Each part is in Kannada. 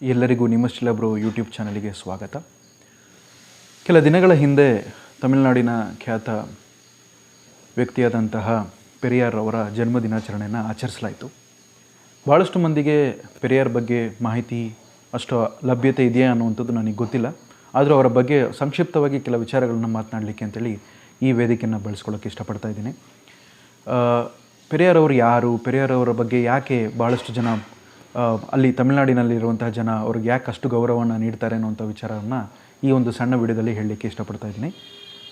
ಎಲ್ಲರಿಗೂ ನಿಮ್ಮಷ್ಟಿಲ್ಲಬ್ರು ಯೂಟ್ಯೂಬ್ ಚಾನಲಿಗೆ ಸ್ವಾಗತ. ಕೆಲ ದಿನಗಳ ಹಿಂದೆ ತಮಿಳುನಾಡಿನ ಖ್ಯಾತ ವ್ಯಕ್ತಿಯಾದಂತಹ ಪೆರಿಯಾರ್ ಅವರ ಜನ್ಮ ದಿನಾಚರಣೆಯನ್ನು ಆಚರಿಸಲಾಯಿತು. ಭಾಳಷ್ಟು ಮಂದಿಗೆ ಪೆರಿಯಾರ್ ಬಗ್ಗೆ ಮಾಹಿತಿ ಅಷ್ಟು ಲಭ್ಯತೆ ಇದೆಯಾ ಅನ್ನುವಂಥದ್ದು ನನಗೆ ಗೊತ್ತಿಲ್ಲ. ಆದರೂ ಅವರ ಬಗ್ಗೆ ಸಂಕ್ಷಿಪ್ತವಾಗಿ ಕೆಲ ವಿಚಾರಗಳನ್ನು ಮಾತನಾಡಲಿಕ್ಕೆ ಅಂತೇಳಿ ಈ ವೇದಿಕೆಯನ್ನು ಬಳಸ್ಕೊಳ್ಳೋಕ್ಕೆ ಇಷ್ಟಪಡ್ತಾ ಇದ್ದೀನಿ. ಪೆರಿಯಾರ್ ಅವರು ಯಾರು, ಪೆರಿಯಾರ್ ಅವರ ಬಗ್ಗೆ ಯಾಕೆ ಭಾಳಷ್ಟು ಜನ ಅಲ್ಲಿ ತಮಿಳುನಾಡಿನಲ್ಲಿರುವಂತಹ ಜನ ಅವ್ರಿಗೆ ಯಾಕೆ ಅಷ್ಟು ಗೌರವವನ್ನು ನೀಡ್ತಾರೆ ಅನ್ನೋಂಥ ವಿಚಾರವನ್ನು ಈ ಒಂದು ಸಣ್ಣ ವಿಡಿಯೋದಲ್ಲಿ ಹೇಳಲಿಕ್ಕೆ ಇಷ್ಟಪಡ್ತಾ ಇದ್ದೀನಿ.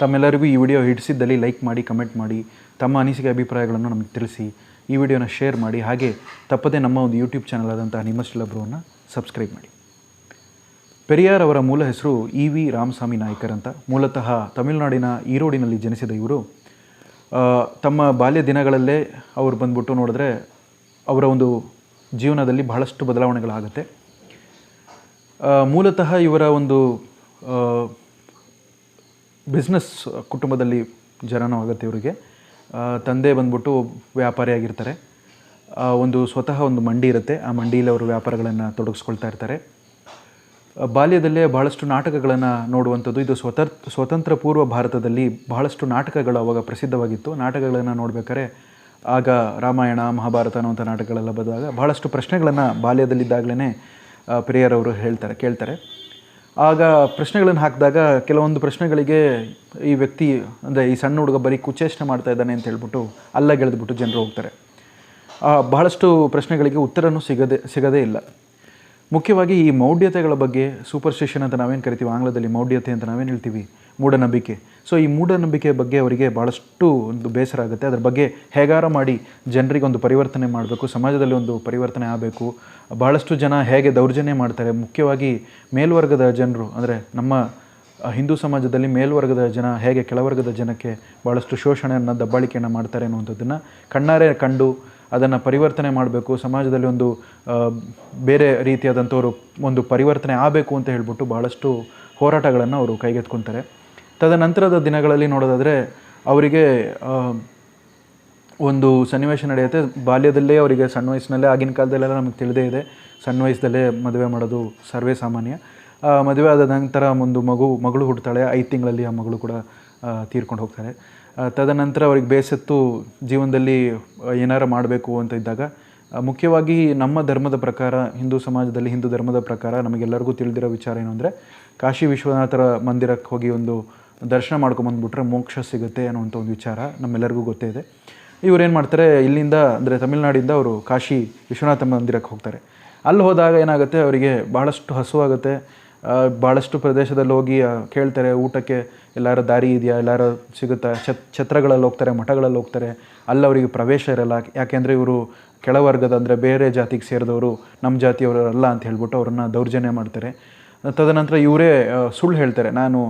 ತಮ್ಮೆಲ್ಲರಿಗೂ ಈ ವಿಡಿಯೋ ಹಿಡಿಸಿದ್ದಲ್ಲಿ ಲೈಕ್ ಮಾಡಿ, ಕಮೆಂಟ್ ಮಾಡಿ, ತಮ್ಮ ಅನಿಸಿಕೆ, ಅಭಿಪ್ರಾಯಗಳನ್ನು ನಮಗೆ ತಿಳಿಸಿ, ಈ ವಿಡಿಯೋನ ಶೇರ್ ಮಾಡಿ, ಹಾಗೆ ತಪ್ಪದೇ ನಮ್ಮ ಒಂದು ಯೂಟ್ಯೂಬ್ ಚಾನಲ್ ಆದಂತಹ ನಿಮ್ಮಸ್ಟಿಲಬ್ರವನ್ನು ಸಬ್ಸ್ಕ್ರೈಬ್ ಮಾಡಿ. ಪೆರಿಯಾರ್ ಅವರ ಮೂಲ ಹೆಸರು ಇ ವಿ ರಾಮಸ್ವಾಮಿ ನಾಯ್ಕರ್ ಅಂತ. ಮೂಲತಃ ತಮಿಳುನಾಡಿನ ಈರೋಡಿನಲ್ಲಿ ಜನಿಸಿದ ಇವರು. ತಮ್ಮ ಬಾಲ್ಯ ದಿನಗಳಲ್ಲೇ ಅವರು ಬಂದ್ಬಿಟ್ಟು ನೋಡಿದ್ರೆ ಅವರ ಒಂದು ಜೀವನದಲ್ಲಿ ಬಹಳಷ್ಟು ಬದಲಾವಣೆಗಳಾಗುತ್ತೆ. ಮೂಲತಃ ಇವರ ಒಂದು ಬಿಸ್ನೆಸ್ ಕುಟುಂಬದಲ್ಲಿ ಜನನವಾಗುತ್ತೆ ಇವರಿಗೆ. ಆ, ತಂದೆ ಬಂದ್ಬಿಟ್ಟು ವ್ಯಾಪಾರಿಯಾಗಿರ್ತಾರೆ ಒಂದು ಸ್ವತಃ ಒಂದು ಮಂಡಿ ಇರುತ್ತೆ. ಆ ಮಂಡಿಯಲ್ಲಿ ಅವರು ವ್ಯಾಪಾರಗಳನ್ನು ತೊಡಗಿಸ್ಕೊಳ್ತಾ ಇರ್ತಾರೆ. ಬಾಲ್ಯದಲ್ಲೇ ಬಹಳಷ್ಟು ನಾಟಕಗಳನ್ನು ನೋಡುವಂಥದ್ದು ಇದು ಸ್ವತಂತ್ರ ಸ್ವತಂತ್ರ ಪೂರ್ವ ಭಾರತದಲ್ಲಿ ಬಹಳಷ್ಟು ನಾಟಕಗಳು ಅವಾಗ ಪ್ರಸಿದ್ಧವಾಗಿತ್ತು. ನಾಟಕಗಳನ್ನು ನೋಡ್ಬೇಕಾದ್ರೆ ಆಗ ರಾಮಾಯಣ, ಮಹಾಭಾರತ ಅನ್ನುವಂಥ ನಾಟಕಗಳೆಲ್ಲ ಬಂದಾಗ ಬಹಳಷ್ಟು ಪ್ರಶ್ನೆಗಳನ್ನು ಬಾಲ್ಯದಲ್ಲಿದ್ದಾಗಲೇ ಪ್ರಿಯರವರು ಹೇಳ್ತಾರೆ, ಕೇಳ್ತಾರೆ. ಆಗ ಪ್ರಶ್ನೆಗಳನ್ನು ಹಾಕಿದಾಗ ಕೆಲವೊಂದು ಪ್ರಶ್ನೆಗಳಿಗೆ ಈ ವ್ಯಕ್ತಿ, ಅಂದರೆ ಈ ಸಣ್ಣ ಹುಡುಗ ಬರೀ ಕುಚೇಷ್ಟೆ ಮಾಡ್ತಾ ಇದ್ದಾನೆ ಅಂತ ಹೇಳ್ಬಿಟ್ಟು ಅಲ್ಲ ಗೆಳೆದ್ಬಿಟ್ಟು ಜನರು ಹೋಗ್ತಾರೆ. ಬಹಳಷ್ಟು ಪ್ರಶ್ನೆಗಳಿಗೆ ಉತ್ತರನೂ ಸಿಗದೆ, ಸಿಗದೇ ಇಲ್ಲ. ಮುಖ್ಯವಾಗಿ ಈ ಮೌಢ್ಯತೆಗಳ ಬಗ್ಗೆ ಸೂಪರ್ಸ್ಟಿಷನ್ ಅಂತ ನಾವೇನು ಕರಿತೀವಿ, ಆಂಗ್ಲದಲ್ಲಿ ಮೌಢ್ಯತೆ ಅಂತ ನಾವೇನು ಹೇಳ್ತೀವಿ? ಮೂಢನಂಬಿಕೆ. ಸೊ ಈ ಮೂಢನಂಬಿಕೆ ಬಗ್ಗೆ ಅವರಿಗೆ ಭಾಳಷ್ಟು ಒಂದು ಬೇಸರ ಆಗುತ್ತೆ. ಅದ್ರ ಬಗ್ಗೆ ಹೇಗಾರ ಮಾಡಿ ಜನರಿಗೆ ಒಂದು ಪರಿವರ್ತನೆ ಮಾಡಬೇಕು, ಸಮಾಜದಲ್ಲಿ ಒಂದು ಪರಿವರ್ತನೆ ಆಗಬೇಕು ಭಾಳಷ್ಟು ಜನ ಹೇಗೆ ದೌರ್ಜನ್ಯ ಮಾಡ್ತಾರೆ, ಮುಖ್ಯವಾಗಿ ಮೇಲ್ವರ್ಗದ ಜನರು, ಅಂದರೆ ನಮ್ಮ ಹಿಂದೂ ಸಮಾಜದಲ್ಲಿ ಮೇಲ್ವರ್ಗದ ಜನ ಹೇಗೆ ಕೆಳವರ್ಗದ ಜನಕ್ಕೆ ಭಾಳಷ್ಟು ಶೋಷಣೆಯನ್ನು, ದಬ್ಬಾಳಿಕೆಯನ್ನು ಮಾಡ್ತಾರೆ ಅನ್ನುವಂಥದ್ದನ್ನು ಕಣ್ಣಾರೆ ಕಂಡು ಅದನ್ನು ಪರಿವರ್ತನೆ ಮಾಡಬೇಕು. ಸಮಾಜದಲ್ಲಿ ಒಂದು ಬೇರೆ ರೀತಿಯಾದಂಥವರು ಒಂದು ಪರಿವರ್ತನೆ ಆಗಬೇಕು ಅಂತ ಹೇಳ್ಬಿಟ್ಟು ಭಾಳಷ್ಟು ಹೋರಾಟಗಳನ್ನು ಅವರು ಕೈಗೆತ್ಕೊತಾರೆ. ತದನಂತರದ ದಿನಗಳಲ್ಲಿ ನೋಡೋದಾದರೆ ಅವರಿಗೆ ಒಂದು ಸನ್ನಿವೇಶ ನಡೆಯುತ್ತೆ. ಬಾಲ್ಯದಲ್ಲೇ ಅವರಿಗೆ ಸಣ್ಣ ವಯಸ್ಸಿನಲ್ಲೇ, ಆಗಿನ ಕಾಲದಲ್ಲೆಲ್ಲ ನಮಗೆ ತಿಳಿದೇ ಇದೆ. ಸಣ್ಣ ವಯಸ್ಸಲ್ಲೇ ಮದುವೆ ಮಾಡೋದು ಸರ್ವೇ ಸಾಮಾನ್ಯ. ಮದುವೆ ಆದ ನಂತರ ಒಂದು ಮಗು, ಮಗಳು ಹುಡ್ತಾಳೆ. ಐದು ತಿಂಗಳಲ್ಲಿ ಆ ಮಗಳು ಕೂಡ ತೀರ್ಕೊಂಡು ಹೋಗ್ತಾರೆ. ತದನಂತರ ಅವ್ರಿಗೆ ಬೇಸತ್ತು ಜೀವನದಲ್ಲಿ ಏನಾರು ಮಾಡಬೇಕು ಅಂತ ಇದ್ದಾಗ ಮುಖ್ಯವಾಗಿ ನಮ್ಮ ಧರ್ಮದ ಪ್ರಕಾರ, ಹಿಂದೂ ಸಮಾಜದಲ್ಲಿ ಹಿಂದೂ ಧರ್ಮದ ಪ್ರಕಾರ ನಮಗೆಲ್ಲರಿಗೂ ತಿಳಿದಿರೋ ವಿಚಾರ ಏನು ಅಂದರೆ, ಕಾಶಿ ವಿಶ್ವನಾಥರ ಮಂದಿರಕ್ಕೆ ಹೋಗಿ ಒಂದು ದರ್ಶನ ಮಾಡ್ಕೊಂಬಂದ್ಬಿಟ್ರೆ ಮೋಕ್ಷ ಸಿಗುತ್ತೆ ಅನ್ನುವಂಥ ಒಂದು ವಿಚಾರ ನಮ್ಮೆಲ್ಲರಿಗೂ ಗೊತ್ತೇ ಇದೆ. ಇವರೇನು ಮಾಡ್ತಾರೆ, ಇಲ್ಲಿಂದ ಅಂದರೆ ತಮಿಳ್ನಾಡಿಂದ ಅವರು ಕಾಶಿ ವಿಶ್ವನಾಥ ಮಂದಿರಕ್ಕೆ ಹೋಗ್ತಾರೆ. ಅಲ್ಲಿ ಹೋದಾಗ ಏನಾಗುತ್ತೆ, ಅವರಿಗೆ ಭಾಳಷ್ಟು ಹಸುವಾಗುತ್ತೆ. ಭಾಳಷ್ಟು ಪ್ರದೇಶದಲ್ಲಿ ಹೋಗಿ ಕೇಳ್ತಾರೆ, ಊಟಕ್ಕೆ ಎಲ್ಲರ ದಾರಿ ಇದೆಯಾ, ಎಲ್ಲರ ಸಿಗುತ್ತಾ? ಛತ್, ಛತ್ರಗಳಲ್ಲಿ ಹೋಗ್ತಾರೆ, ಮಠಗಳಲ್ಲಿ ಹೋಗ್ತಾರೆ. ಅಲ್ಲಿ ಅವರಿಗೆ ಪ್ರವೇಶ ಇರಲ್ಲ. ಯಾಕೆಂದರೆ ಇವರು ಕೆಳವರ್ಗದ ಅಂದರೆ ಬೇರೆ ಜಾತಿಗೆ ಸೇರಿದವರು ನಮ್ಮ ಜಾತಿಯವರು ಅಲ್ಲ ಅಂತ ಹೇಳ್ಬಿಟ್ಟು ಅವ್ರನ್ನ ದೌರ್ಜನ್ಯ ಮಾಡ್ತಾರೆ. ತದನಂತರ ಇವರೇ ಸುಳ್ಳು ಹೇಳ್ತಾರೆ. ನಾನು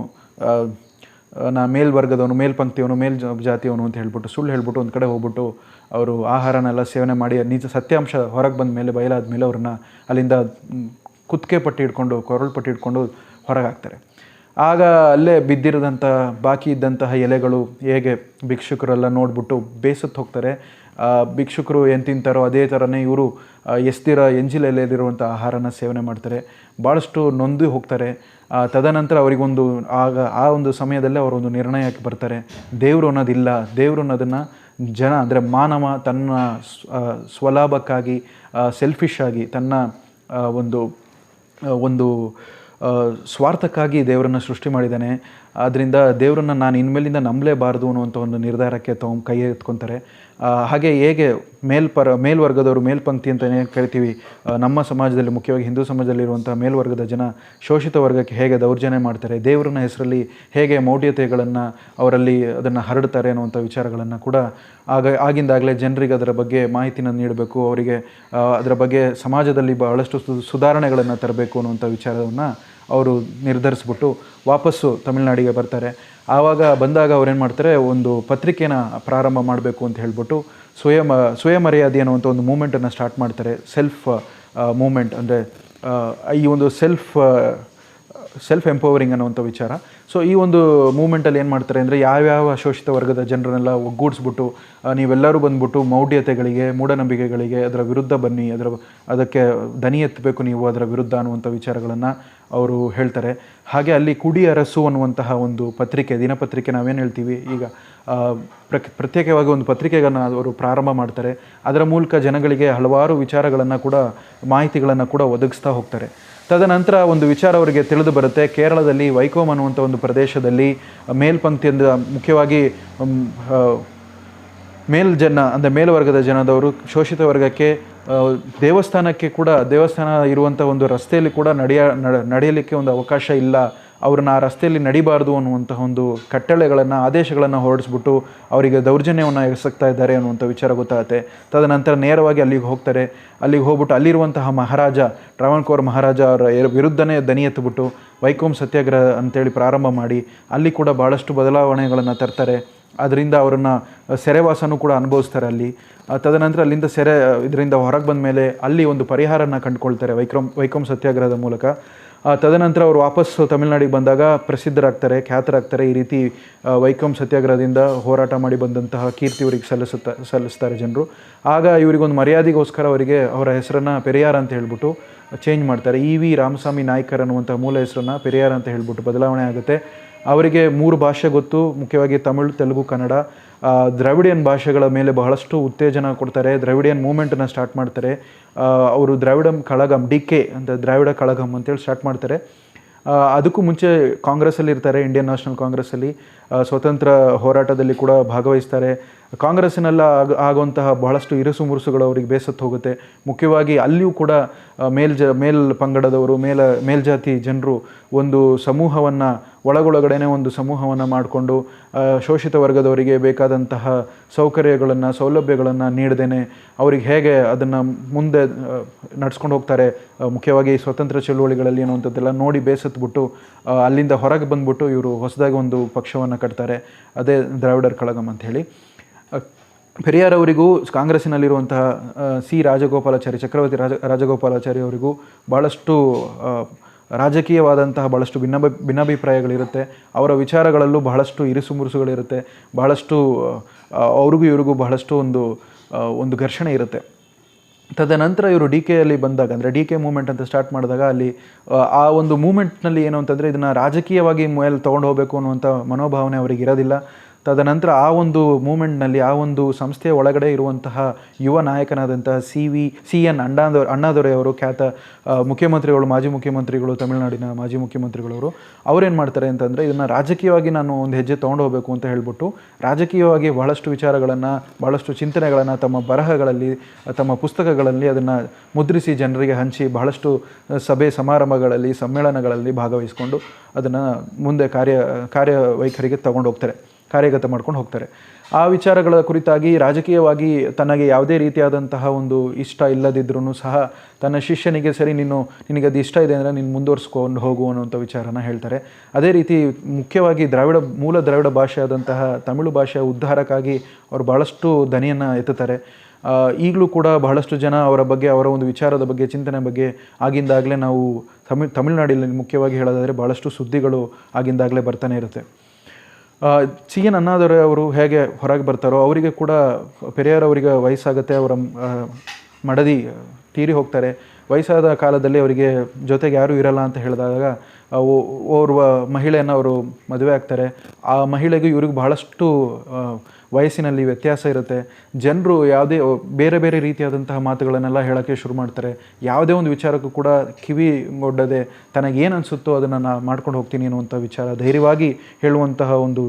ನಾ ಮೇಲ್ವರ್ಗದವನು, ಮೇಲ್ಪಂಕ್ತಿಯವನು ಮೇಲ್ ಜಾತಿಯವನು ಅಂತ ಹೇಳ್ಬಿಟ್ಟು ಸುಳ್ಳು ಹೇಳ್ಬಿಟ್ಟು ಒಂದು ಕಡೆ ಹೋಗ್ಬಿಟ್ಟು ಅವರು ಆಹಾರನೆಲ್ಲ ಸೇವನೆ ಮಾಡಿ ನಿಜ ಸತ್ಯಾಂಶ ಹೊರಗೆ ಬಂದ ಮೇಲೆ ಬಯಲಾದ ಮೇಲೆ ಅವ್ರನ್ನ ಅಲ್ಲಿಂದ ಕುತ್ತಿಗೆ ಪಟ್ಟಿ ಇಟ್ಕೊಂಡು ಕೊರಳು ಪಟ್ಟಿ ಇಟ್ಕೊಂಡು ಹೊರಗೆ ಹಾಕ್ತಾರೆ. ಆಗ ಅಲ್ಲೇ ಬಿದ್ದಿರದಂಥ ಬಾಕಿ ಇದ್ದಂತಹ ಎಲೆಗಳು ಹೇಗೆ ಭಿಕ್ಷುಕರೆಲ್ಲ ನೋಡ್ಬಿಟ್ಟು ಬೇಸತ್ತು ಹೋಗ್ತಾರೆ. ಭಿಕ್ಷುಕರು ಏನು ತಿಂತಾರೋ ಅದೇ ಥರನೇ ಇವರು ಎಸ್ತಿರ ಎಂಜಿಲಲ್ಲಿರುವಂಥ ಆಹಾರನ ಸೇವನೆ ಮಾಡ್ತಾರೆ. ಭಾಳಷ್ಟು ನೊಂದು ಹೋಗ್ತಾರೆ. ತದನಂತರ ಅವರಿಗೊಂದು ಆಗ, ಆ ಒಂದು ಸಮಯದಲ್ಲೇ ಅವರೊಂದು ನಿರ್ಣಯಕ್ಕೆ ಬರ್ತಾರೆ. ದೇವರು ಅನ್ನೋದಿಲ್ಲ. ದೇವರು ಅನ್ನೋದನ್ನು ಜನ, ಅಂದರೆ ಮಾನವ ತನ್ನ ಸ್ವಲಾಭಕ್ಕಾಗಿ ಸೆಲ್ಫಿಶ್ ಆಗಿ ತನ್ನ ಒಂದು ಒಂದು ಸ್ವಾರ್ಥಕ್ಕಾಗಿ ದೇವರನ್ನು ಸೃಷ್ಟಿ ಮಾಡಿದ್ದಾನೆ. ಆದ್ದರಿಂದ ದೇವರನ್ನು ನಾನು ಇನ್ಮೇಲಿಂದ ನಂಬಲೇಬಾರ್ದು ಅನ್ನುವಂಥ ಒಂದು ನಿರ್ಧಾರಕ್ಕೆ ತಗೊಂಡು ಕೈ ಎತ್ಕೊತಾರೆ. ಹಾಗೆ ಹೇಗೆ ಮೇಲ್ಪರ, ಮೇಲ್ವರ್ಗದವರು ಮೇಲ್ಪಂಕ್ತಿ ಅಂತಲೇ ಕರಿತೀವಿ. ನಮ್ಮ ಸಮಾಜದಲ್ಲಿ ಮುಖ್ಯವಾಗಿ ಹಿಂದೂ ಸಮಾಜದಲ್ಲಿರುವಂಥ ಮೇಲ್ವರ್ಗದ ಜನ ಶೋಷಿತ ವರ್ಗಕ್ಕೆ ಹೇಗೆ ದೌರ್ಜನ್ಯ ಮಾಡ್ತಾರೆ, ದೇವರನ್ನ ಹೆಸರಲ್ಲಿ ಹೇಗೆ ಮೌಢ್ಯತೆಗಳನ್ನು ಅವರಲ್ಲಿ ಅದನ್ನು ಹರಡ್ತಾರೆ ಅನ್ನುವಂಥ ವಿಚಾರಗಳನ್ನು ಕೂಡ ಆಗ, ಆಗಿಂದಾಗಲೇ ಜನರಿಗೆ ಅದರ ಬಗ್ಗೆ ಮಾಹಿತಿನ ನೀಡಬೇಕು, ಅವರಿಗೆ ಅದರ ಬಗ್ಗೆ ಸಮಾಜದಲ್ಲಿ ಬಹಳಷ್ಟು ಸುಧಾರಣೆಗಳನ್ನು ತರಬೇಕು ಅನ್ನುವಂಥ ವಿಚಾರವನ್ನು ಅವರು ನಿರ್ಧರಿಸ್ಬಿಟ್ಟು ವಾಪಸ್ಸು ತಮಿಳುನಾಡಿಗೆ ಬರ್ತಾರೆ. ಆವಾಗ ಬಂದಾಗ ಅವ್ರೇನು ಮಾಡ್ತಾರೆ, ಒಂದು ಪತ್ರಿಕೆನ ಪ್ರಾರಂಭ ಮಾಡಬೇಕು ಅಂತ ಹೇಳ್ಬಿಟ್ಟು ಸ್ವಯಂ ಸ್ವಯಂಮರ್ಯಾದೆ ಅನ್ನುವಂಥ ಒಂದು ಮೂಮೆಂಟನ್ನು ಸ್ಟಾರ್ಟ್ ಮಾಡ್ತಾರೆ. ಸೆಲ್ಫ್ ಮೂಮೆಂಟ್ ಅಂದರೆ ಈ ಒಂದು ಸೆಲ್ಫ್ ಸೆಲ್ಫ್ ಎಂಪವರಿಂಗ್ ಅನ್ನುವಂಥ ವಿಚಾರ. ಸೊ ಈ ಒಂದು ಮೂಮೆಂಟಲ್ಲಿ ಏನು ಮಾಡ್ತಾರೆ ಅಂದರೆ ಯಾವ್ಯಾವ ಶೋಷಿತ ವರ್ಗದ ಜನರನ್ನೆಲ್ಲ ಒಗ್ಗೂಡಿಸ್ಬಿಟ್ಟು ನೀವೆಲ್ಲರೂ ಬಂದ್ಬಿಟ್ಟು ಮೌಢ್ಯತೆಗಳಿಗೆ, ಮೂಢನಂಬಿಕೆಗಳಿಗೆ ಅದರ ವಿರುದ್ಧ ಬನ್ನಿ, ಅದರ, ಅದಕ್ಕೆ ದನಿ ಎತ್ತಬೇಕು ನೀವು ಅದರ ವಿರುದ್ಧ ಅನ್ನುವಂಥ ವಿಚಾರಗಳನ್ನು ಅವರು ಹೇಳ್ತಾರೆ. ಹಾಗೆ ಅಲ್ಲಿ ಕುಡಿ ಅರಸು ಅನ್ನುವಂತಹ ಒಂದು ಪತ್ರಿಕೆ, ದಿನಪತ್ರಿಕೆ ನಾವೇನು ಹೇಳ್ತೀವಿ ಈಗ ಪ್ರಕ್, ಪ್ರತ್ಯೇಕವಾಗಿ ಒಂದು ಪತ್ರಿಕೆಗಳನ್ನು ಅವರು ಪ್ರಾರಂಭ ಮಾಡ್ತಾರೆ. ಅದರ ಮೂಲಕ ಜನಗಳಿಗೆ ಹಲವಾರು ವಿಚಾರಗಳನ್ನು ಕೂಡ, ಮಾಹಿತಿಗಳನ್ನು ಕೂಡ ಒದಗಿಸ್ತಾ ಹೋಗ್ತಾರೆ. ತದನಂತರ ಒಂದು ವಿಚಾರ ಅವರಿಗೆ ತಿಳಿದು ಬರುತ್ತೆ. ಕೇರಳದಲ್ಲಿ ವೈಕೋಮ್ ಅನ್ನುವಂಥ ಒಂದು ಪ್ರದೇಶದಲ್ಲಿ ಮೇಲ್ಪಂಕ್ತಿಯಿಂದ ಮುಖ್ಯವಾಗಿ ಮೇಲ್ ಜನ ಅಂದರೆ ಮೇಲ್ವರ್ಗದ ಜನದವರು ಶೋಷಿತ ವರ್ಗಕ್ಕೆ ದೇವಸ್ಥಾನಕ್ಕೆ ಕೂಡ, ದೇವಸ್ಥಾನ ಇರುವಂಥ ಒಂದು ರಸ್ತೆಯಲ್ಲಿ ಕೂಡ ನಡೆಯ, ನಡ- ನಡೆಯಲಿಕ್ಕೆ ಒಂದು ಅವಕಾಶ ಇಲ್ಲ. ಅವ್ರನ್ನ ಆ ರಸ್ತೆಯಲ್ಲಿ ನಡಿಬಾರ್ದು ಅನ್ನುವಂತಹ ಒಂದು ಕಟ್ಟಳೆಗಳನ್ನು, ಆದೇಶಗಳನ್ನು ಹೊರಡಿಸ್ಬಿಟ್ಟು ಅವರಿಗೆ ದೌರ್ಜನ್ಯವನ್ನು ಎಸಗ್ತಾ ಇದ್ದಾರೆ ಅನ್ನುವಂಥ ವಿಚಾರ ಗೊತ್ತಾಗುತ್ತೆ. ತದನಂತರ ನೇರವಾಗಿ ಅಲ್ಲಿಗೆ ಹೋಗ್ತಾರೆ. ಅಲ್ಲಿಗೆ ಹೋಗ್ಬಿಟ್ಟು ಅಲ್ಲಿರುವಂತಹ ಮಹಾರಾಜ ಟ್ರಾವಣ್ಕೋರ್ ಮಹಾರಾಜ ಅವರ ವಿರುದ್ಧನೇ ದನಿ ಎತ್ತುಬಿಟ್ಟು ವೈಕೋಮ್ ಸತ್ಯಾಗ್ರಹ ಅಂತೇಳಿ ಪ್ರಾರಂಭ ಮಾಡಿ, ಅಲ್ಲಿ ಕೂಡ ಭಾಳಷ್ಟು ಬದಲಾವಣೆಗಳನ್ನು ತರ್ತಾರೆ. ಅದರಿಂದ ಅವರನ್ನು ಸೆರೆವಾಸನೂ ಕೂಡ ಅನುಭವಿಸ್ತಾರೆ ಅಲ್ಲಿ. ತದನಂತರ ಅಲ್ಲಿಂದ ಸೆರೆ, ಇದರಿಂದ ಹೊರಗೆ ಬಂದ ಮೇಲೆ ಅಲ್ಲಿ ಒಂದು ಪರಿಹಾರನ ಕಂಡುಕೊಳ್ತಾರೆ ವೈಕ್ರಮ್ ವೈಕೋಮ್ ಸತ್ಯಾಗ್ರಹದ ಮೂಲಕ. ತದನಂತರ ಅವರು ವಾಪಸ್ ತಮಿಳುನಾಡಿಗೆ ಬಂದಾಗ ಪ್ರಸಿದ್ಧರಾಗ್ತಾರೆ, ಖ್ಯಾತರಾಗ್ತಾರೆ. ಈ ರೀತಿ ವೈಕಂ ಸತ್ಯಾಗ್ರಹದಿಂದ ಹೋರಾಟ ಮಾಡಿ ಬಂದಂತಹ ಕೀರ್ತಿ ಇವರಿಗೆ ಸಲ್ಲಿಸುತ್ತ, ಸಲ್ಲಿಸ್ತಾರೆ ಜನರು. ಆಗ ಇವರಿಗೊಂದು ಮರ್ಯಾದೆಗೋಸ್ಕರ ಅವರಿಗೆ ಅವರ ಹೆಸರನ್ನು ಪೆರಿಯಾರ ಅಂತ ಹೇಳ್ಬಿಟ್ಟು ಚೇಂಜ್ ಮಾಡ್ತಾರೆ. ಇ ವಿ ರಾಮಸ್ವಾಮಿ ನಾಯ್ಕರ್ ಅನ್ನುವಂಥ ಮೂಲ ಹೆಸರನ್ನು ಪೆರಿಯಾರ್ ಅಂತ ಹೇಳ್ಬಿಟ್ಟು ಬದಲಾವಣೆ ಆಗುತ್ತೆ. ಅವರಿಗೆ ಮೂರು ಭಾಷೆ ಗೊತ್ತು. ಮುಖ್ಯವಾಗಿ ತಮಿಳು, ತೆಲುಗು, ಕನ್ನಡ. ದ್ರಾವಿಡಿಯನ್ ಭಾಷೆಗಳ ಮೇಲೆ ಬಹಳಷ್ಟು ಉತ್ತೇಜನ ಕೊಡ್ತಾರೆ ದ್ರಾವಿಡಿಯನ್ ಮೂಮೆಂಟನ್ನು ಸ್ಟಾರ್ಟ್ ಮಾಡ್ತಾರೆ. ಅವರು ದ್ರಾವಿಡಂ ಕಳಗಂ ಡಿ ಕೆ ಅಂತ ದ್ರಾವಿಡ ಕಳಗಂ ಅಂತೇಳಿ ಸ್ಟಾರ್ಟ್ ಮಾಡ್ತಾರೆ. ಅದಕ್ಕೂ ಮುಂಚೆ ಕಾಂಗ್ರೆಸ್ಸಲ್ಲಿ ಇರ್ತಾರೆ ಇಂಡಿಯನ್ ನ್ಯಾಷನಲ್ ಕಾಂಗ್ರೆಸ್ಸಲ್ಲಿ ಸ್ವತಂತ್ರ ಹೋರಾಟದಲ್ಲಿ ಕೂಡ ಭಾಗವಹಿಸ್ತಾರೆ. ಕಾಂಗ್ರೆಸ್ಸಿನೆಲ್ಲ ಆಗ ಆಗುವಂತಹ ಬಹಳಷ್ಟು ಇರುಸು ಮುರುಸುಗಳು ಅವರಿಗೆ ಬೇಸತ್ತು ಹೋಗುತ್ತೆ. ಮುಖ್ಯವಾಗಿ ಅಲ್ಲಿಯೂ ಕೂಡ ಆ, ಮೇಲ್ ಜ ಮೇಲ್ ಪಂಗಡದವರು ಮೇಲ ಮೇಲ್ಜಾತಿ ಜನರು ಒಂದು ಸಮೂಹವನ್ನು ಒಳಗೊಳಗಡೆನೆ ಒಂದು ಸಮೂಹವನ್ನು ಮಾಡಿಕೊಂಡು ಶೋಷಿತ ವರ್ಗದವರಿಗೆ ಬೇಕಾದಂತಹ ಸೌಕರ್ಯಗಳನ್ನು, ಸೌಲಭ್ಯಗಳನ್ನು ನೀಡದೇನೆ ಅವರಿಗೆ ಹೇಗೆ ಅದನ್ನು ಮುಂದೆ ನಡ್ಸ್ಕೊಂಡು ಹೋಗ್ತಾರೆ ಮುಖ್ಯವಾಗಿ ಸ್ವತಂತ್ರ ಚಳುವಳಿಗಳಲ್ಲಿ ಅನ್ನುವಂಥದ್ದೆಲ್ಲ ನೋಡಿ ಬೇಸತ್ಬಿಟ್ಟು ಅಲ್ಲಿಂದ ಹೊರಗೆ ಬಂದ್ಬಿಟ್ಟು ಇವರು ಹೊಸದಾಗಿ ಒಂದು ಪಕ್ಷವನ್ನು ಕಟ್ತಾರೆ. ಅದೇ ದ್ರಾವಿಡರ್ ಕಳಗಂ ಅಂತ ಹೇಳಿ. ಪೆರಿಯಾರ್ ಅವರಿಗೂ, ಕಾಂಗ್ರೆಸ್ಸಿನಲ್ಲಿರುವಂತಹ ಸಿ ರಾಜಗೋಪಾಲಾಚಾರಿ ಚಕ್ರವರ್ತಿ ರಾಜ ರಾಜಗೋಪಾಲಾಚಾರಿ ಅವರಿಗೂ ಭಾಳಷ್ಟು ರಾಜಕೀಯವಾದಂತಹ ಭಾಳಷ್ಟು ಭಿನ್ನ ಭಿನ್ನಾಭಿಪ್ರಾಯಗಳಿರುತ್ತೆ. ಅವರ ವಿಚಾರಗಳಲ್ಲೂ ಬಹಳಷ್ಟು ಇರಿಸುಮುರುಸುಗಳಿರುತ್ತೆ. ಬಹಳಷ್ಟು ಅವ್ರಿಗೂ ಇವ್ರಿಗೂ ಬಹಳಷ್ಟು ಒಂದು ಒಂದು ಘರ್ಷಣೆ ಇರುತ್ತೆ. ತದನಂತರ ಇವರು ಡಿ ಕೆಯಲ್ಲಿ ಬಂದಾಗ ಅಂದರೆ ಡಿ ಕೆ ಮೂಮೆಂಟ್ ಅಂತ ಸ್ಟಾರ್ಟ್ ಮಾಡಿದಾಗ ಅಲ್ಲಿ ಆ, ಆ ಒಂದು ಮೂಮೆಂಟ್ನಲ್ಲಿ ಏನು ಅಂತಂದರೆ ಇದನ್ನು ರಾಜಕೀಯವಾಗಿ ಮೇಲೆ ತೊಗೊಂಡು ಹೋಗಬೇಕು ಅನ್ನುವಂಥ ಮನೋಭಾವನೆ ಅವರಿಗೆ ಇರೋದಿಲ್ಲ ತದನಂತರ ಆ ಒಂದು ಮೂಮೆಂಟ್ನಲ್ಲಿ, ಆ ಒಂದು ಸಂಸ್ಥೆಯ ಒಳಗಡೆ ಇರುವಂತಹ ಯುವ ನಾಯಕನಾದಂತಹ ಸಿ ವಿ, ಸಿ ಎನ್ ಅಣ್ಣಾದೊ ಅಣ್ಣಾದೊರೆ ಅವರು ಖ್ಯಾತ ಮುಖ್ಯಮಂತ್ರಿಗಳು, ಮಾಜಿ ಮುಖ್ಯಮಂತ್ರಿಗಳು, ತಮಿಳುನಾಡಿನ ಮಾಜಿ ಮುಖ್ಯಮಂತ್ರಿಗಳವರು, ಅವ್ರೇನು ಮಾಡ್ತಾರೆ ಅಂತಂದರೆ ಇದನ್ನು ರಾಜಕೀಯವಾಗಿ ನಾನು ಒಂದು ಹೆಜ್ಜೆ ತೊಗೊಂಡು ಹೋಗಬೇಕು ಅಂತ ಹೇಳ್ಬಿಟ್ಟು ರಾಜಕೀಯವಾಗಿ ಬಹಳಷ್ಟು ವಿಚಾರಗಳನ್ನು, ಬಹಳಷ್ಟು ಚಿಂತನೆಗಳನ್ನು ತಮ್ಮ ಬರಹಗಳಲ್ಲಿ, ತಮ್ಮ ಪುಸ್ತಕಗಳಲ್ಲಿ ಅದನ್ನು ಮುದ್ರಿಸಿ ಜನರಿಗೆ ಹಂಚಿ ಬಹಳಷ್ಟು ಸಭೆ ಸಮಾರಂಭಗಳಲ್ಲಿ, ಸಮ್ಮೇಳನಗಳಲ್ಲಿ ಭಾಗವಹಿಸಿಕೊಂಡು ಅದನ್ನು ಮುಂದೆ ಕಾರ್ಯ, ಕಾರ್ಯವೈಖರಿಗೆ ತಗೊಂಡು ಹೋಗ್ತಾರೆ. ಕಾರ್ಯಗತ ಮಾಡ್ಕೊಂಡು ಹೋಗ್ತಾರೆ. ಆ ವಿಚಾರಗಳ ಕುರಿತಾಗಿ ರಾಜಕೀಯವಾಗಿ ತನಗೆ ಯಾವುದೇ ರೀತಿಯಾದಂತಹ ಒಂದು ಇಷ್ಟ ಇಲ್ಲದಿದ್ರೂ ಸಹ ತನ್ನ ಶಿಷ್ಯನಿಗೆ ಸರಿ ನೀನು, ನಿನಗೆ ಅದು ಇಷ್ಟ ಇದೆ ಅಂದರೆ ನೀನು ಮುಂದುವರಿಸ್ಕೊಂಡು ಹೋಗು ಅನ್ನೋಂಥ ವಿಚಾರನ ಹೇಳ್ತಾರೆ. ಅದೇ ರೀತಿ ಮುಖ್ಯವಾಗಿ ದ್ರಾವಿಡ, ಮೂಲ ದ್ರಾವಿಡ ಭಾಷೆಯಾದಂತಹ ತಮಿಳು ಭಾಷೆಯ ಉದ್ಧಾರಕ್ಕಾಗಿ ಅವರು ಭಾಳಷ್ಟು ದನಿಯನ್ನು ಎತ್ತುತ್ತಾರೆ. ಈಗಲೂ ಕೂಡ ಬಹಳಷ್ಟು ಜನ ಅವರ ಬಗ್ಗೆ, ಅವರ ಒಂದು ವಿಚಾರದ ಬಗ್ಗೆ, ಚಿಂತನೆ ಬಗ್ಗೆ ಆಗಿಂದಾಗಲೇ ನಾವು ತಮಿಳ್ ತಮಿಳುನಾಡಿನಲ್ಲಿ ಮುಖ್ಯವಾಗಿ ಹೇಳೋದಾದರೆ ಭಾಳಷ್ಟು ಸುದ್ದಿಗಳು ಆಗಿಂದಾಗಲೇ ಬರ್ತಾನೆ ಇರುತ್ತೆ. ಸಿ ಎನ್ ಅಣ್ಣಾದೊರೆ ಅವರು ಹೇಗೆ ಹೊರಗೆ ಬರ್ತಾರೋ, ಅವರಿಗೆ ಕೂಡ ಪೆರಿಯಾರ್ ಅವರಿಗೆ ವಯಸ್ಸಾಗುತ್ತೆ, ಅವರ ಮಡದಿ ತೀರಿ ಹೋಗ್ತಾರೆ. ವಯಸ್ಸಾದ ಕಾಲದಲ್ಲಿ ಅವರಿಗೆ ಜೊತೆಗೆ ಯಾರೂ ಇರಲ್ಲ ಅಂತ ಹೇಳಿದಾಗ ಓರ್ವ ಮಹಿಳೆಯನ್ನು ಅವರು ಮದುವೆ ಆಗ್ತಾರೆ. ಆ ಮಹಿಳೆಗೂ ಇವ್ರಿಗೆ ಬಹಳಷ್ಟು ವಯಸ್ಸಿನಲ್ಲಿ ವ್ಯತ್ಯಾಸ ಇರುತ್ತೆ. ಜನರು ಯಾವುದೇ ಬೇರೆ ಬೇರೆ ರೀತಿಯಾದಂತಹ ಮಾತುಗಳನ್ನೆಲ್ಲ ಹೇಳೋಕ್ಕೆ ಶುರು ಮಾಡ್ತಾರೆ. ಯಾವುದೇ ಒಂದು ವಿಚಾರಕ್ಕೂ ಕೂಡ ಕಿವಿ ಒಡ್ಡದೆ ತನಗೇನು ಅನಿಸುತ್ತೋ ಅದನ್ನು ನಾನು ಮಾಡ್ಕೊಂಡು ಹೋಗ್ತೀನಿ ಅನ್ನುವಂಥ ವಿಚಾರ. ಧೈರ್ಯವಾಗಿ ಹೇಳುವಂತಹ ಒಂದು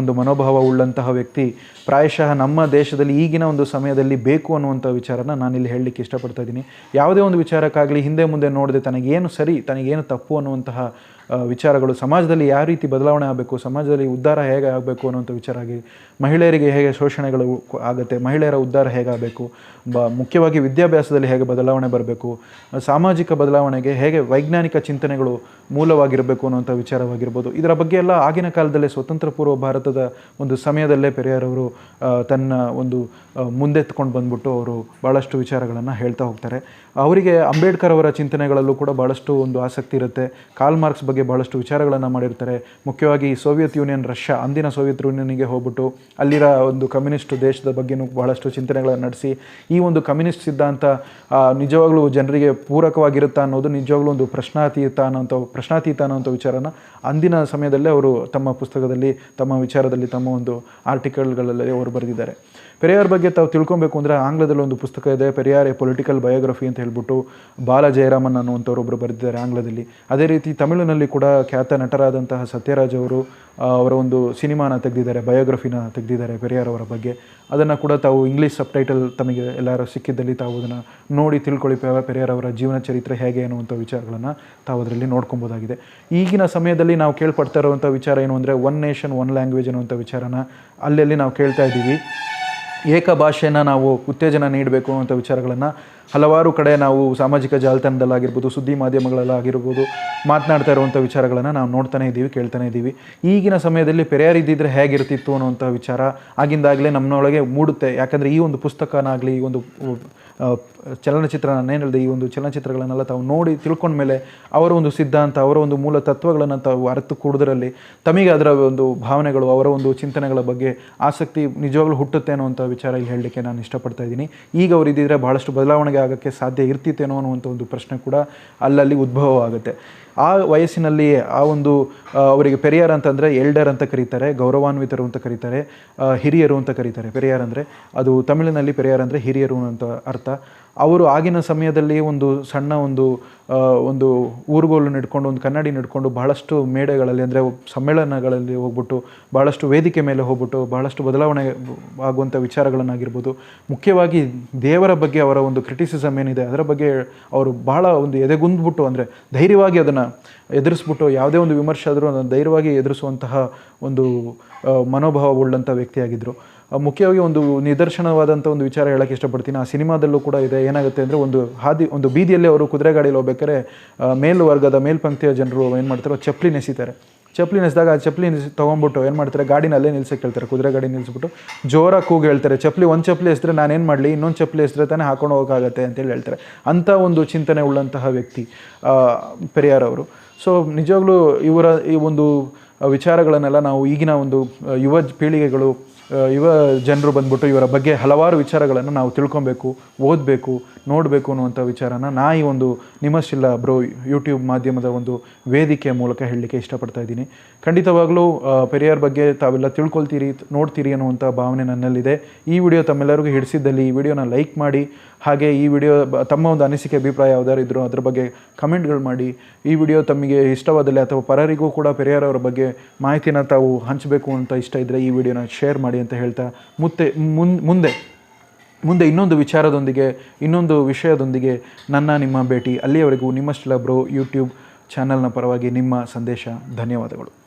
ಒಂದು ಮನೋಭಾವ ಉಳ್ಳಂತಹ ವ್ಯಕ್ತಿ ಪ್ರಾಯಶಃ ನಮ್ಮ ದೇಶದಲ್ಲಿ ಈಗಿನ ಒಂದು ಸಮಯದಲ್ಲಿ ಬೇಕು ಅನ್ನುವಂಥ ವಿಚಾರನ ನಾನಿಲ್ಲಿ ಹೇಳಲಿಕ್ಕೆ ಇಷ್ಟಪಡ್ತಾ ಇದ್ದೀನಿ. ಯಾವುದೇ ಒಂದು ವಿಚಾರಕ್ಕಾಗಲಿ ಹಿಂದೆ ಮುಂದೆ ನೋಡದೆ ತನಗೇನು ಸರಿ, ತನಗೇನು ತಪ್ಪು ಅನ್ನುವಂತಹ ವಿಚಾರಗಳು ಸಮಾಜದಲ್ಲಿ ಯಾವ ರೀತಿ ಬದಲಾವಣೆ ಆಗಬೇಕು, ಸಮಾಜದಲ್ಲಿ ಉದ್ಧಾರ ಹೇಗೆ ಆಗಬೇಕು ಅನ್ನೋಂಥ ವಿಚಾರ ಆಗಿ ಮಹಿಳೆಯರಿಗೆ ಹೇಗೆ ಶೋಷಣೆಗಳು ಆಗುತ್ತೆ, ಮಹಿಳೆಯರ ಉದ್ಧಾರ ಹೇಗಾಗಬೇಕು ಬ, ಮುಖ್ಯವಾಗಿ ವಿದ್ಯಾಭ್ಯಾಸದಲ್ಲಿ ಹೇಗೆ ಬದಲಾವಣೆ ಬರಬೇಕು ಸಾಮಾಜಿಕ ಬದಲಾವಣೆಗೆ ಹೇಗೆ ವೈಜ್ಞಾನಿಕ ಚಿಂತನೆಗಳು ಮೂಲವಾಗಿರಬೇಕು ಅನ್ನೋಂಥ ವಿಚಾರವಾಗಿರ್ಬೋದು. ಇದರ ಬಗ್ಗೆ ಎಲ್ಲ ಆಗಿನ ಕಾಲದಲ್ಲೇ ಸ್ವತಂತ್ರ ಪೂರ್ವ ಭಾರತದ ಒಂದು ಸಮಯದಲ್ಲೇ ಪೆರಿಯಾರವರು ತನ್ನ ಒಂದು ಮುಂದೆತ್ಕೊಂಡು ಬಂದ್ಬಿಟ್ಟು ಅವರು ಭಾಳಷ್ಟು ವಿಚಾರಗಳನ್ನು ಹೇಳ್ತಾ ಹೋಗ್ತಾರೆ. ಅವರಿಗೆ ಅಂಬೇಡ್ಕರ್ ಅವರ ಚಿಂತನೆಗಳಲ್ಲೂ ಕೂಡ ಭಾಳಷ್ಟು ಒಂದು ಆಸಕ್ತಿ ಇರುತ್ತೆ. ಕಾಲ್ ಮಾರ್ಕ್ಸ್ ಬಗ್ಗೆ ಭಾಳಷ್ಟು ವಿಚಾರಗಳನ್ನು ಮಾಡಿರ್ತಾರೆ. ಮುಖ್ಯವಾಗಿ ಸೋವಿಯತ್ ಯೂನಿಯನ್ ರಷ್ಯಾ ಅಂದಿನ ಸೋವಿಯತ್ ಯೂನಿಯನ್ಗೆ ಹೋಗ್ಬಿಟ್ಟು ಅಲ್ಲಿರ ಒಂದು ಕಮ್ಯುನಿಸ್ಟ್ ದೇಶದ ಬಗ್ಗೆನೂ ಭಾಳಷ್ಟು ಚಿಂತನೆಗಳನ್ನು ನಡೆಸಿ, ಈ ಒಂದು ಕಮ್ಯುನಿಸ್ಟ್ ಸಿದ್ಧಾಂತ ನಿಜವಾಗಲೂ ಜನರಿಗೆ ಪೂರಕವಾಗಿರುತ್ತಾ ಅನ್ನೋದು ನಿಜವಾಗಲೂ ಒಂದು ಪ್ರಶ್ನಾತೀತ ಅನ್ನೋಂಥ ಪ್ರಶ್ನಾತೀತ ಅನ್ನೋಂಥ ವಿಚಾರನ ಅಂದಿನ ಸಮಯದಲ್ಲೇ ಅವರು ತಮ್ಮ ಪುಸ್ತಕದಲ್ಲಿ, ತಮ್ಮ ವಿಚಾರದಲ್ಲಿ ತಮ್ಮ ಒಂದು ಆರ್ಟಿಕಲ್ಗಳಲ್ಲಿ ಅವರು ಬರೆದಿದ್ದಾರೆ. ಪೆರಿಯಾರ್ ಬಗ್ಗೆ ತಾವು ತಿಳ್ಕೊಬೇಕು ಅಂದರೆ ಆಂಗ್ಲದಲ್ಲಿ ಒಂದು ಪುಸ್ತಕ ಇದೆ, ಪೆರಿಯಾರ್ ಎ ಪೊಲಿಟಿಕಲ್ ಬಯೋಗ್ರಫಿ ಅಂತ ಹೇಳ್ಬಿಟ್ಟು ಬಾಲ ಜಯರಾಮನ್ ಅನ್ನುವಂಥವ್ರು ಒಬ್ಬರು ಬರೆದಿದ್ದಾರೆ ಆಂಗ್ಲದಲ್ಲಿ. ಅದೇ ರೀತಿ ತಮಿಳಿನಲ್ಲಿ ಕೂಡ ಖ್ಯಾತ ನಟರಾದಂತಹ ಸತ್ಯರಾಜ್ ಅವರು ಅವರ ಒಂದು ಸಿನಿಮಾನ ತೆಗೆದಿದ್ದಾರೆ, ಬಯೋಗ್ರಫಿನ ತೆಗೆದಿದ್ದಾರೆ ಪೆರಿಯಾರ್ ಅವರ ಬಗ್ಗೆ. ಅದನ್ನು ಕೂಡ ತಾವು ಇಂಗ್ಲೀಷ್ ಸಬ್ಟೈಟಲ್ ತಮಗೆ ಎಲ್ಲರೂ ಸಿಕ್ಕಿದ್ದಲ್ಲಿ ತಾವು ಅದನ್ನು ನೋಡಿ ತಿಳ್ಕೊಳ್ಳಿ ಪೆರಿಯಾರ್ ಅವರ ಜೀವನ ಚರಿತ್ರೆ ಹೇಗೆ ಅನ್ನುವಂಥ ವಿಚಾರಗಳನ್ನು ತಾವು ಅದರಲ್ಲಿ ನೋಡ್ಕೊಬೋದಾಗಿದೆ. ಈಗಿನ ಸಮಯದಲ್ಲಿ ನಾವು ಕೇಳ್ಪಡ್ತಾ ಇರುವಂಥ ವಿಚಾರ ಏನು ಅಂದರೆ ಒನ್ ನೇಷನ್ ಒನ್ ಲ್ಯಾಂಗ್ವೇಜ್ ಅನ್ನುವಂಥ ವಿಚಾರನ ಅಲ್ಲಲ್ಲಿ ನಾವು ಕೇಳ್ತಾ ಇದ್ದೀವಿ. ಏಕ ಭಾಷೆಯನ್ನು ನಾವು ಉತ್ತೇಜನ ನೀಡಬೇಕು ಅಂತ ವಿಚಾರಗಳನ್ನು ಹಲವಾರು ಕಡೆ ನಾವು ಸಾಮಾಜಿಕ ಜಾಲತಾಣದಲ್ಲಾಗಿರ್ಬೋದು, ಸುದ್ದಿ ಮಾಧ್ಯಮಗಳಲ್ಲಾಗಿರ್ಬೋದು ಮಾತನಾಡ್ತಾ ಇರುವಂಥ ವಿಚಾರಗಳನ್ನು ನಾವು ನೋಡ್ತಾನೆ ಇದ್ದೀವಿ, ಕೇಳ್ತಾನೆ ಇದ್ದೀವಿ. ಈಗಿನ ಸಮಯದಲ್ಲಿ ಪೆರಿಯಾರ್ ಇದ್ದಿದ್ರೆ ಹೇಗಿರ್ತಿತ್ತು ಅನ್ನುವಂಥ ವಿಚಾರ ಆಗಿಂದಾಗಲೇ ನಮ್ಮನೊಳಗೆ ಮೂಡುತ್ತೆ. ಯಾಕಂದರೆ ಈ ಒಂದು ಪುಸ್ತಕನಾಗಲಿ, ಈ ಒಂದು ಚಲನಚಿತ್ರ ನಾನು ನಾನೇನು ಹೇಳಿದೆ ಈ ಒಂದು ಚಲನಚಿತ್ರಗಳನ್ನೆಲ್ಲ ತಾವು ನೋಡಿ ತಿಳ್ಕೊಂಡ ಮೇಲೆ ಅವರ ಒಂದು ಸಿದ್ಧಾಂತ, ಅವರ ಒಂದು ಮೂಲ ತತ್ವಗಳನ್ನು ತಾವು ಅರಿತು ಕೂಡೋದ್ರಲ್ಲಿ ತಮಗೆ ಅದರ ಒಂದು ಭಾವನೆಗಳು, ಅವರ ಒಂದು ಚಿಂತನೆಗಳ ಬಗ್ಗೆ ಆಸಕ್ತಿ ನಿಜವಾಗ್ಲೂ ಹುಟ್ಟುತ್ತೆ ಅನ್ನುವಂಥ ವಿಚಾರ ಇಲ್ಲಿ ಹೇಳಲಿಕ್ಕೆ ನಾನು ಇಷ್ಟಪಡ್ತಾ ಇದ್ದೀನಿ. ಈಗ ಅವರು ಇದ್ದಿದ್ರೆ ಬಹಳಷ್ಟು ಬದಲಾವಣೆಗೆ ಆಗೋಕ್ಕೆ ಸಾಧ್ಯ ಇರ್ತಿತ್ತೇನೋ ಅನ್ನುವಂಥ ಒಂದು ಪ್ರಶ್ನೆ ಕೂಡ ಅಲ್ಲಲ್ಲಿ ಉದ್ಭವ ಆಗುತ್ತೆ ಆ ವಯಸ್ಸಿನಲ್ಲಿ ಆ ಒಂದು ಅವರಿಗೆ ಪೆರಿಯಾರ್ ಅಂತಂದರೆ ಎಲ್ಡರ್ ಅಂತ ಕರೀತಾರೆ, ಗೌರವಾನ್ವಿತರು ಅಂತ ಕರೀತಾರೆ ಹಿರಿಯರು ಅಂತ ಕರೀತಾರೆ. ಪೆರಿಯಾರ್ ಅಂದರೆ ಅದು ತಮಿಳಿನಲ್ಲಿ ಪೆರಿಯಾರ್ ಅಂದರೆ ಹಿರಿಯರು ಅಂತ ಅರ್ಥ. ಅವರು ಆಗಿನ ಸಮಯದಲ್ಲಿ ಒಂದು ಸಣ್ಣ ಒಂದು ಒಂದು ಊರುಗೋಲು ನಡ್ಕೊಂಡು, ಒಂದು ಕನ್ನಡಿ ನಡ್ಕೊಂಡು ಬಹಳಷ್ಟು ಮೇಡೆಗಳಲ್ಲಿ ಅಂದರೆ ಸಮ್ಮೇಳನಗಳಲ್ಲಿ ಹೋಗ್ಬಿಟ್ಟು, ಬಹಳಷ್ಟು ವೇದಿಕೆ ಮೇಲೆ ಹೋಗ್ಬಿಟ್ಟು, ಬಹಳಷ್ಟು ಬದಲಾವಣೆ ಆಗುವಂಥ ವಿಚಾರಗಳನ್ನಾಗಿರ್ಬೋದು. ಮುಖ್ಯವಾಗಿ ದೇವರ ಬಗ್ಗೆ ಅವರ ಒಂದು ಕ್ರಿಟಿಸಿಸಮ್ ಏನಿದೆ, ಅದರ ಬಗ್ಗೆ ಅವರು ಬಹಳ ಒಂದು ಎದೆಗುಂದ್ಬಿಟ್ಟು ಅಂದರೆ ಧೈರ್ಯವಾಗಿ ಅದನ್ನು ಎದುರಿಸ್ಬಿಟ್ಟು ಯಾವುದೇ ಒಂದು ವಿಮರ್ಶೆ ಆದರೂ ಅದನ್ನು ಧೈರ್ಯವಾಗಿ ಎದುರಿಸುವಂತಹ ಒಂದು ಮನೋಭಾವ ಉಳ್ಳಂಥ ವ್ಯಕ್ತಿಯಾಗಿದ್ದರು ಮುಖ್ಯವಾಗಿ ಒಂದು ನಿದರ್ಶನವಾದಂಥ ಒಂದು ವಿಚಾರ ಹೇಳಕ್ಕೆ ಇಷ್ಟಪಡ್ತೀನಿ. ಆ ಸಿನಿಮಾದಲ್ಲೂ ಕೂಡ ಇದೆ. ಏನಾಗುತ್ತೆ ಅಂದರೆ ಒಂದು ಹಾದಿ, ಒಂದು ಬೀದಿಯಲ್ಲಿ ಅವರು ಕುದುರೆ ಗಾಡಿಯಲ್ಲಿ ಹೋಗ್ಬೇಕಾದ್ರೆ ಮೇಲ್ವರ್ಗದ ಮೇಲ್ಪಂಕ್ತಿಯ ಜನರು ಏನು ಮಾಡ್ತಾರೋ, ಚಪ್ಪಲಿ ನೆಸಿತಾರೆ. ಚಪ್ಪಲಿ ಎಸ್ದಾಗ ಆ ಚಪ್ಪಲಿ ನಿಲ್ಸಿ ತೊಗೊಂಬಿಟ್ಟು ಏನು ಮಾಡ್ತಾರೆ? ಗಾಡಿನಲ್ಲೇ ನಿಲ್ಸಕ್ಕೆ ಹೇಳ್ತಾರೆ. ಕುದುರೆ ಗಾಡಿ ನಿಲ್ಲಿಸ್ಬಿಟ್ಟು ಜೋರಾಗಿ ಕೂಗಿ ಹೇಳ್ತಾರೆ. ಚಪ್ಪಲಿ ಒಂದು ಚಪ್ಪಲಿ ಎಸ್ದ್ರೆ ನಾನೇನು ಮಾಡಲಿ? ಇನ್ನೊಂದು ಚಪ್ಪಲಿ ಎಸ್ದ್ರೆ ತಾನೇ ಹಾಕೊಂಡು ಹೋಗೋಕ್ಕಾಗತ್ತೆ ಅಂತೇಳಿ ಹೇಳ್ತಾರೆ. ಅಂಥ ಒಂದು ಚಿಂತನೆ ಉಳ್ಳಂತಹ ವ್ಯಕ್ತಿ ಪೆರಿಯಾರ್ ಅವರು. ಸೊ ನಿಜವಾಗ್ಲೂ ಇವರ ಈ ಒಂದು ವಿಚಾರಗಳನ್ನೆಲ್ಲ ನಾವು ಈಗಿನ ಒಂದು ಯುವ ಪೀಳಿಗೆಗಳು ಯುವ ಜನರು ಬಂದ್ಬಿಟ್ಟು ಇವರ ಬಗ್ಗೆ ಹಲವಾರು ವಿಚಾರಗಳನ್ನು ನಾವು ತಿಳ್ಕೊಬೇಕು, ಓದಬೇಕು, ನೋಡಬೇಕು ಅನ್ನುವಂಥ ವಿಚಾರನ ನಾ ಈ ಒಂದು ನಿಮಶಿಲ್ಲ ಬ್ರೋ ಯೂಟ್ಯೂಬ್ ಮಾಧ್ಯಮದ ಒಂದು ವೇದಿಕೆಯ ಮೂಲಕ ಹೇಳಲಿಕ್ಕೆ ಇಷ್ಟಪಡ್ತಾ ಇದ್ದೀನಿ. ಖಂಡಿತವಾಗಲೂ ಪೆರಿಯರ್ ಪೆರಿಯಾರ್ ಬಗ್ಗೆ ತಾವೆಲ್ಲ ತಿಳ್ಕೊಳ್ತೀರಿ, ನೋಡ್ತೀರಿ ಅನ್ನುವಂಥ ಭಾವನೆ ನನ್ನಲ್ಲಿದೆ. ಈ ವಿಡಿಯೋ ತಮ್ಮೆಲ್ಲರಿಗೂ ಹಿಡಿಸಿದ್ದಲ್ಲಿ ಈ ವಿಡಿಯೋನ ಲೈಕ್ ಮಾಡಿ ಹಾಗೆ ಈ ವಿಡಿಯೋ ತಮ್ಮ ಒಂದು ಅನಿಸಿಕೆ, ಅಭಿಪ್ರಾಯ ಯಾವ್ದಾರು ಇದ್ದರೂ ಅದ್ರ ಬಗ್ಗೆ ಕಮೆಂಟ್ಗಳು ಮಾಡಿ. ಈ ವಿಡಿಯೋ ತಮಗೆ ಇಷ್ಟವಾದಲ್ಲಿ ಅಥವಾ ಪರರಿಗೂ ಕೂಡ ಪೆರಿಯಾರವರ ಬಗ್ಗೆ ಮಾಹಿತಿನ ತಾವು ಹಂಚಬೇಕು ಅಂತ ಇಷ್ಟ ಇದ್ದರೆ ಈ ವಿಡಿಯೋನ ಶೇರ್ ಮಾಡಿ ಅಂತ ಹೇಳ್ತಾ ಮುತ್ತೆ ಮುಂದೆ ಮುಂದೆ ಇನ್ನೊಂದು ವಿಚಾರದೊಂದಿಗೆ, ಇನ್ನೊಂದು ವಿಷಯದೊಂದಿಗೆ ನನ್ನ ನಿಮ್ಮ ಭೇಟಿ. ಅಲ್ಲಿಯವರೆಗೂ ನಿಮ್ಮಷ್ಟಲ ಬ್ರೋ, ಯೂಟ್ಯೂಬ್ ಚಾನಲ್ನ ಪರವಾಗಿ ನಿಮ್ಮ ಸಂದೇಶ. ಧನ್ಯವಾದಗಳು.